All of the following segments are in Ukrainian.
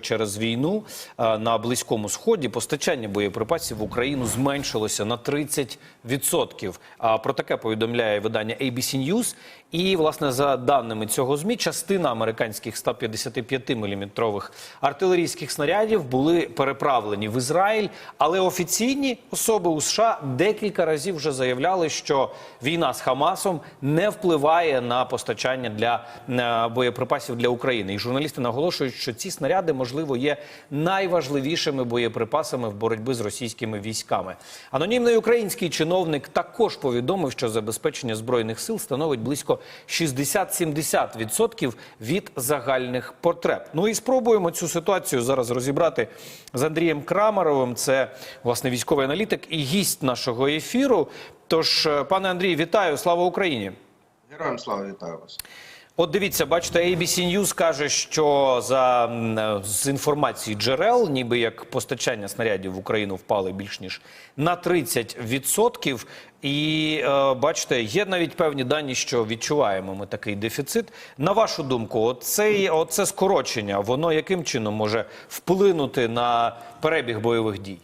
Через війну на близькому сході постачання боєприпасів в Україну зменшилося на 30%. А про таке повідомляє видання ABC News. І власне за даними цього змі, частина американських 155-мм артилерійських снарядів були переправлені в Ізраїль. Але офіційні особи у США декілька разів вже заявляли, що війна з Хамасом не впливає на постачання для е, боєприпасів для України. І журналісти наголошують, що ці снаряди можливо є найважливішими боєприпасами в боротьбі з російськими військами. Анонімний український чиновник також повідомив, що забезпечення збройних сил становить близько 60-70% від загальних потреб. Ну і спробуємо цю ситуацію зараз розібрати з Андрієм Крамаровим. Це власне військовий аналітик і гість нашого ефіру. Тож, е, пане Андрій, вітаю! Слава Україні! Героям слава вітаю вас. От дивіться, бачите, ABC News каже, що за з інформації джерел, ніби як постачання снарядів в Україну впали більш ніж на 30%. І е, бачите, є навіть певні дані, що відчуваємо ми такий дефіцит. На вашу думку, оцей, оце скорочення, воно яким чином може вплинути на перебіг бойових дій?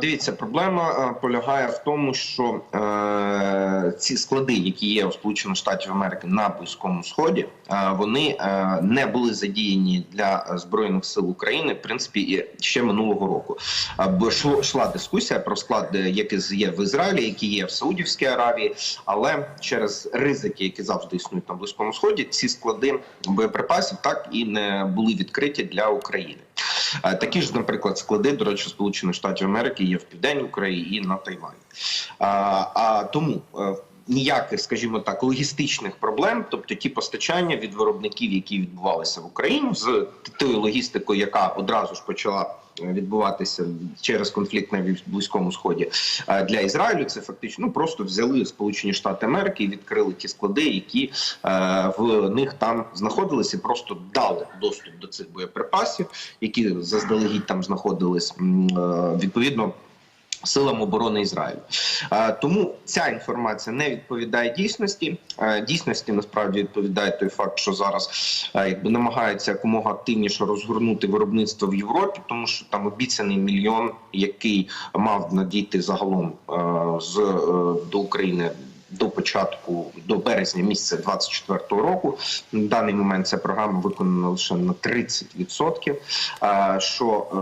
Дивіться, проблема полягає в тому, що е, ці склади, які є у Сполучених Штатів Америки на Близькому Сході, е, вони е, не були задіяні для збройних сил України, в принципі, ще минулого року. Бо йшла дискусія про склади, які є в Ізраїлі, які є в Саудівській Аравії, але через ризики, які завжди існують на Близькому Сході, ці склади боєприпасів так і не були відкриті для України. Е, Такі ж, наприклад, склади, до речі, Сполучених Штатів Америки є в Південній Україні і на Тайвані. А, а тому е, ніяких, скажімо так, логістичних проблем, тобто ті постачання від виробників, які відбувалися в Україні, з тою логістикою, яка одразу ж почала. Відбуватися через конфлікт на близькому сході для Ізраїлю. Це фактично ну просто взяли Сполучені Штати Америки і відкрили ті склади, які е, в них там знаходилися, просто дали доступ до цих боєприпасів, які заздалегідь там знаходились е, відповідно. Силам оборони Ізраїлю тому ця інформація не відповідає дійсності. Дійсності насправді відповідає той факт, що зараз якби намагаються якомога активніше розгорнути виробництво в Європі, тому що там обіцяний мільйон, який мав надійти загалом з е, до України. До початку до березня місяця 2024 року на даний момент ця програма виконана лише на 30%, е, що е,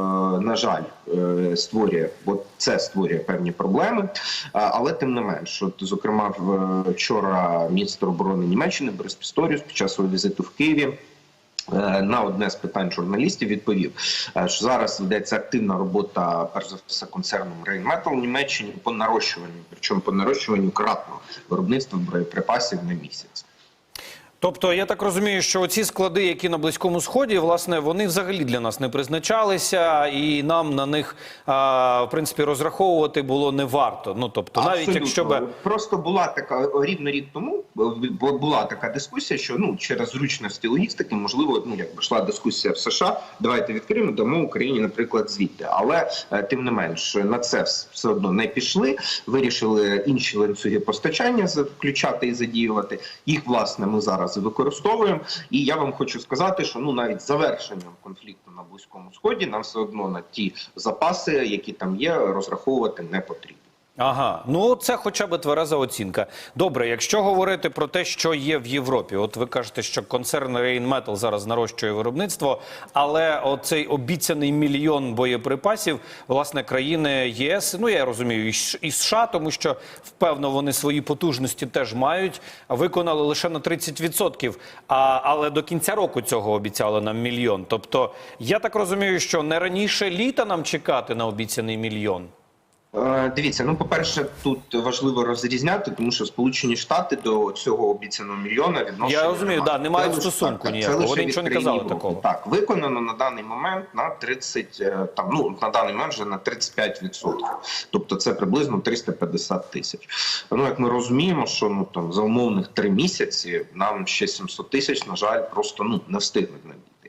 на жаль е, створює, бо це створює певні проблеми. Е, Але тим не менш, от, зокрема, вчора міністр оборони Німеччини Борис Пісторіус під час свого візиту в Києві. Е, На одне з питань журналістів відповів, е, що зараз ведеться активна робота, перш за все, концерном Rheinmetall в Німеччині по нарощуванню, причому по нарощуванню кратно виробництва боєприпасів на місяць. Тобто, я так розумію, що ці склади, які на близькому сході, власне, вони взагалі для нас не призначалися, і нам на них а, в принципі розраховувати було не варто. Ну тобто, навіть Абсолютно. якщо би просто була така рівно рік тому, була така дискусія, що ну через зручності логістики, можливо, ну якби йшла дискусія в США. Давайте відкриємо, дамо Україні, наприклад, звідти. Але е, тим не менш на це все одно не пішли. Вирішили інші ланцюги постачання включати і задіювати. Їх власне ми зараз використовуємо. І я вам хочу сказати, що ну навіть завершенням конфлікту на близькому сході нам все одно на ті запаси, які там є, розраховувати не потрібно. Ага, ну це хоча б твереза оцінка. Добре, якщо говорити про те, що є в Європі, от ви кажете, що концерн Rheinmetall зараз нарощує виробництво, але оцей обіцяний мільйон боєприпасів, власне, країни ЄС, ну я розумію, і США, тому що впевно вони свої потужності теж мають, виконали лише на 30%, а, але до кінця року цього обіцяли нам мільйон. Тобто, я так розумію, що не раніше літа нам чекати на обіцяний мільйон. Е, Дивіться, ну по-перше, тут важливо розрізняти, тому що Сполучені Штати до цього обіцяного мільйона відношення Я розумію, немає. да, не мають стосунку так, ніякого. Вони нічого не казали Європи. такого. Так, виконано на даний момент на 30, е, там ну на даний момент вже на 35%. Тобто це приблизно 350 тисяч. Ну як ми розуміємо, що ну там за умовних три місяці нам ще 700 тисяч, на жаль, просто ну не встигнуть.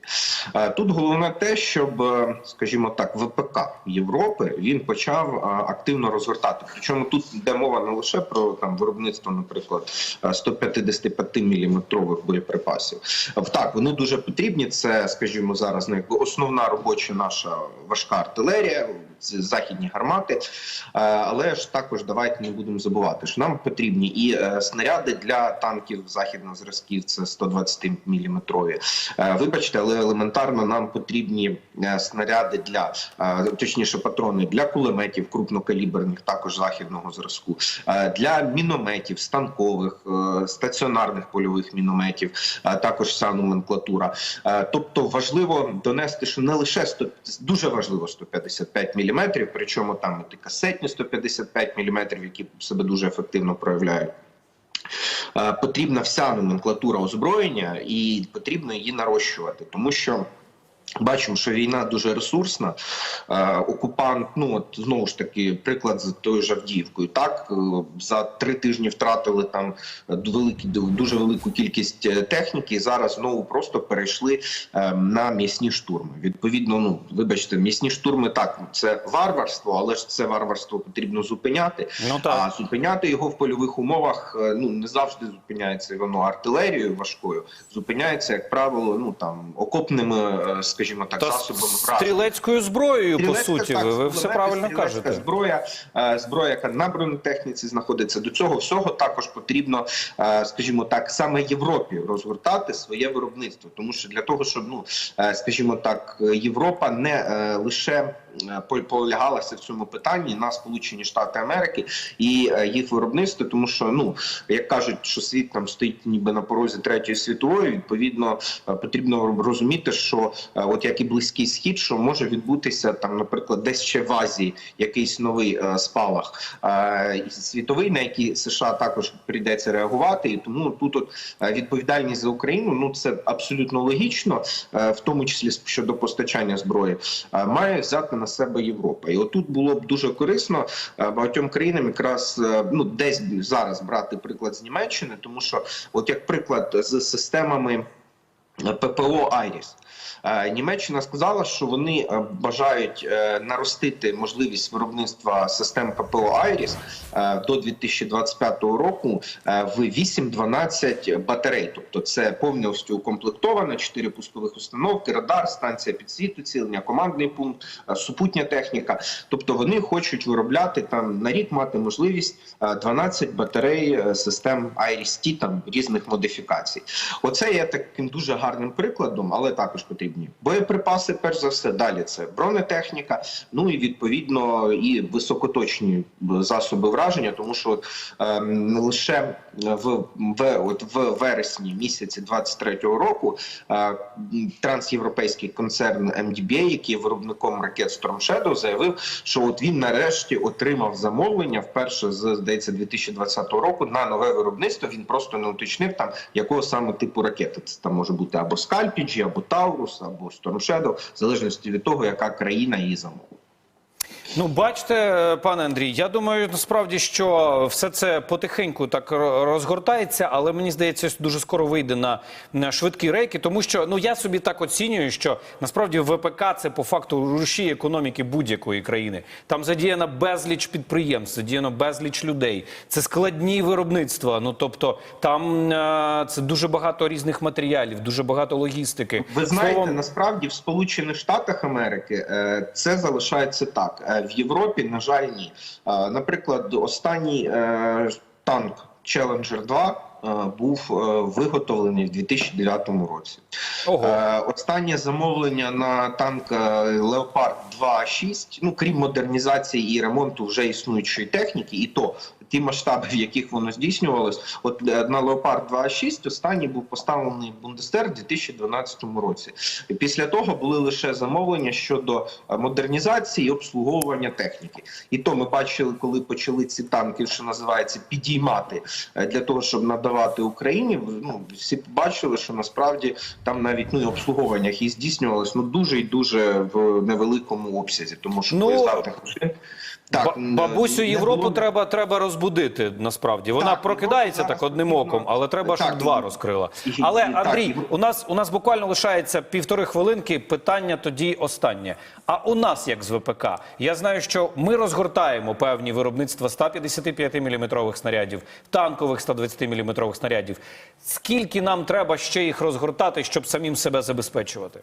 Принципі. Е, Тут головне те, щоб, е, скажімо так, ВПК Європи він почав е, активно розгортати. Причому тут йде мова не лише про там виробництво, наприклад, е, 155 міліметрових боєприпасів. Так, вони дуже потрібні. Це, скажімо, зараз ну, основна робоча наша важка артилерія, західні гармати. Але ж також давайте не будемо забувати, що нам потрібні і снаряди для танків західних зразків, це 120 міліметрові. Е, Вибачте, але елементарно нам потрібні е, снаряди для е, точніше патрони для кулеметів крупнокаліберних, також західного зразку, е, для мінометів, станкових, стаціонарних польових мінометів, також вся номенклатура. Тобто важливо донести, що не лише 100, дуже важливо 155 мм, причому там і касетні 155 мм, які себе дуже ефективно проявляють. Е, Потрібна вся номенклатура озброєння, і потрібно її нарощувати, тому що. Бачимо, що війна дуже ресурсна. Е, окупант, ну от знову ж таки, приклад з тою ж Авдіївкою. Так е, за три тижні втратили там великі дуже велику кількість е, техніки. і Зараз знову просто перейшли на м'ясні штурми. Відповідно, ну вибачте, м'ясні штурми так це варварство, але ж це варварство потрібно зупиняти. Ну так. А зупиняти його в польових умовах ну не завжди зупиняється воно артилерією важкою. Зупиняється, як правило, ну там окопними, е, скажімо так, Та засобами стрілецькою зброєю, по суті, так, ви, все правильно кажете. Зброя, е, зброя, яка на бронетехніці знаходиться. До цього всього також потрібно, е, скажімо так, саме Європі розгортати своє виробництво, тому що для того, щоб ну, е, скажімо так, Європа не лише полягалася в цьому питанні на Сполучені Штати Америки і е, їх виробництво, тому що ну як кажуть, що світ там стоїть ніби на порозі третьої світової. Відповідно, е, потрібно розуміти, що е, от як і близький схід, що може відбутися там, наприклад, десь ще в Азії якийсь новий е, спалах е, світовий, на який США також прийдеться реагувати. І тому тут от е, відповідальність за Україну ну це абсолютно логічно, е, в тому числі щодо постачання зброї, е, має взяти на себе Європа. І отут було б дуже корисно е, багатьом країнам якраз е, ну десь зараз брати приклад з Німеччини, тому що, от як приклад з системами. ППО Айріс. Е, Німеччина сказала, що вони е, бажають е, наростити можливість виробництва систем ППО Айріс до 2025 року в 8-12 батарей. Тобто це повністю укомплектовано, 4 пускових установки, радар, станція підсвіту, цілення, командний пункт, супутня техніка. Тобто вони хочуть виробляти там на рік мати можливість е, 12 батарей систем Iris-T там різних модифікацій. Оце є таким дуже гарним прикладом, але також потрібні боєприпаси. Перш за все, далі це бронетехніка. Ну і відповідно і високоточні засоби враження, тому що е, не лише в, в, от в вересні місяці 23-го року е, трансєвропейський концерн MDBA, який є виробником ракет Storm Shadow, заявив, що от він нарешті отримав замовлення вперше з здається 2020 року на нове виробництво. Він просто не уточнив там якого саме типу ракети. Це там може бути або Скальпіджі, або Таурус, або Storm в залежності від того, яка країна її замовила. Ну, бачите, пане Андрій, я думаю, насправді, що все це потихеньку так розгортається, але мені здається, дуже скоро вийде на, на швидкі рейки, тому що ну я собі так оцінюю, що насправді ВПК це по факту рушій економіки будь-якої країни. Там задіяна безліч підприємств, задіяно безліч людей. Це складні виробництва. Ну тобто, там е, це дуже багато різних матеріалів, дуже багато логістики. Ви знаєте, Словом, насправді в Сполучених Штатах Америки е, це залишається так. В Європі, на жаль, ні. Е, Наприклад, останній е, танк Challenger 2 е, був виготовлений в 2009 році. ого. Останнє замовлення на танк Леопард Leopard 2.6, ну крім модернізації і ремонту вже існуючої техніки, і то ті масштаби, в яких воно здійснювалось, от е, на Leopard 2.6 останній був поставлений Бундестер у 2012 році. І після того були лише замовлення щодо е, модернізації і обслуговування техніки. І то ми бачили, коли почали ці танки, що називається, підіймати е, для того, щоб надавати Україні. Ну всі побачили, що насправді там навіть ну і обслуговування їх здійснювалось ну дуже і дуже в невеликому обсязі, тому що Ну, машин Так, бабусю Європу було- треба, треба розбудити. Насправді вона Так, прокидається так одним оком, але треба, щоб Так, два розкрила. Але Андрій, у нас у нас буквально лишається півтори хвилинки. Питання тоді останнє. А у нас як з ВПК? Я знаю, що ми розгортаємо певні виробництва 155 мм снарядів, танкових 120 мм снарядів. Скільки нам треба ще їх розгортати, щоб самим себе забезпечувати?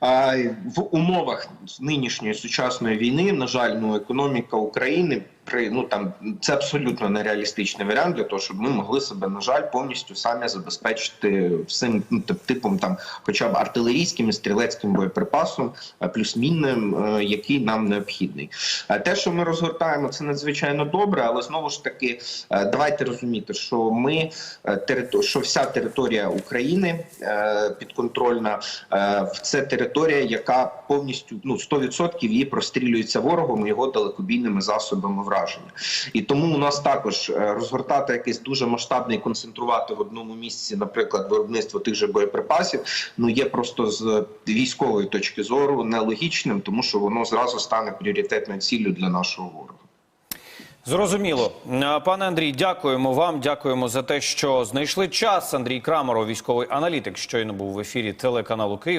В умовах нинішньої сучасної війни, на жаль, ну економіка України при ну там це абсолютно нереалістичний варіант для того, щоб ми могли себе на жаль повністю самі забезпечити всім ну, типом там, хоча б артилерійським і стрілецьким боєприпасом, а плюс мінним, е, який нам необхідний. А те, що ми розгортаємо, це надзвичайно добре, але знову ж таки, е, давайте розуміти, що ми е, що вся територія України е, підконтрольна, е, це територія, яка повністю ну 100% її прострілюється ворогом його далекобійними засобами враження. І тому у нас також е, розгортати якийсь дуже масштабний концентрувати в одному місці, наприклад, виробництво тих же боєприпасів, ну є просто з військової точки зору нелогічним, тому що воно зразу стане пріоритетною ціллю для нашого ворога. Зрозуміло, Е, пане Андрій, дякуємо вам. Дякуємо за те, що знайшли час. Андрій Крамаров, військовий аналітик, щойно був в ефірі телеканалу Київ.